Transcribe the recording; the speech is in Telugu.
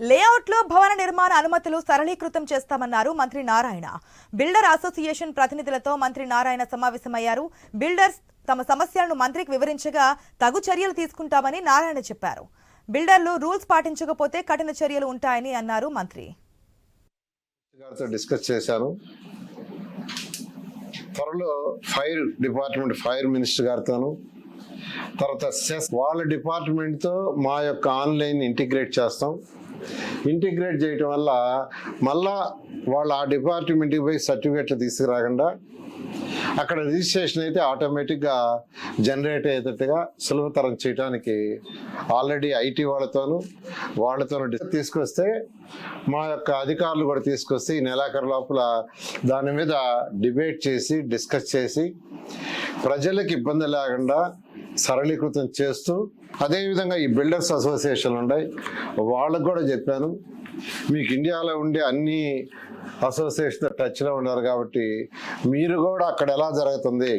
లేఅవుట్లో భవన నిర్మాణ అనుమతులు సరళీకృతం చేస్తామన్నారు మంత్రి నారాయణ. బిల్డర్ అసోసియేషన్ ప్రతినిధులతో మంత్రి నారాయణ సమావేశమయ్యారు. బిల్డర్స్ తమ సమస్యలను మంత్రికి వివరించగా తగు చర్యలు తీసుకుంటామని నారాయణ చెప్పారు. బిల్డర్లు రూల్స్ పాటించకపోతే కఠిన చర్యలు ఉంటాయని అన్నారు మంత్రి. డిస్కస్ చేశాను. త్వరలో ఫైర్ డిపార్ట్మెంట్ ఫైర్ మినిస్టర్ గారితోను తర్వాత సెస్ వాళ్ళ డిపార్ట్మెంట్తో మా యొక్క ఆన్లైన్ ఇంటిగ్రేట్ చేస్తాం. ఇంటిగ్రేట్ చేయటం వల్ల మళ్ళా వాళ్ళు ఆ డిపార్ట్మెంట్కి పోయి సర్టిఫికెట్లు తీసుకురాకుండా అక్కడ రిజిస్ట్రేషన్ అయితే ఆటోమేటిక్గా జనరేట్ అయ్యేటట్టుగా సులభతరం చేయడానికి ఆల్రెడీ ఐటీ వాళ్ళతోనూ వాళ్ళతోనూ తీసుకొస్తే మా యొక్క అధికారులు కూడా తీసుకొస్తే ఈ నెలాఖరు లోపల దాని మీద డిబేట్ చేసి డిస్కస్ చేసి ప్రజలకు ఇబ్బంది లేకుండా సరళీకృతం చేస్తూ అదేవిధంగా ఈ బిల్డర్స్ అసోసియేషన్లు ఉన్నాయి. వాళ్ళకు కూడా చెప్పాను మీకు ఇండియాలో ఉండే అన్ని అసోసియేషన్ టచ్లో ఉన్నారు కాబట్టి మీరు కూడా అక్కడ ఎలా జరుగుతుంది?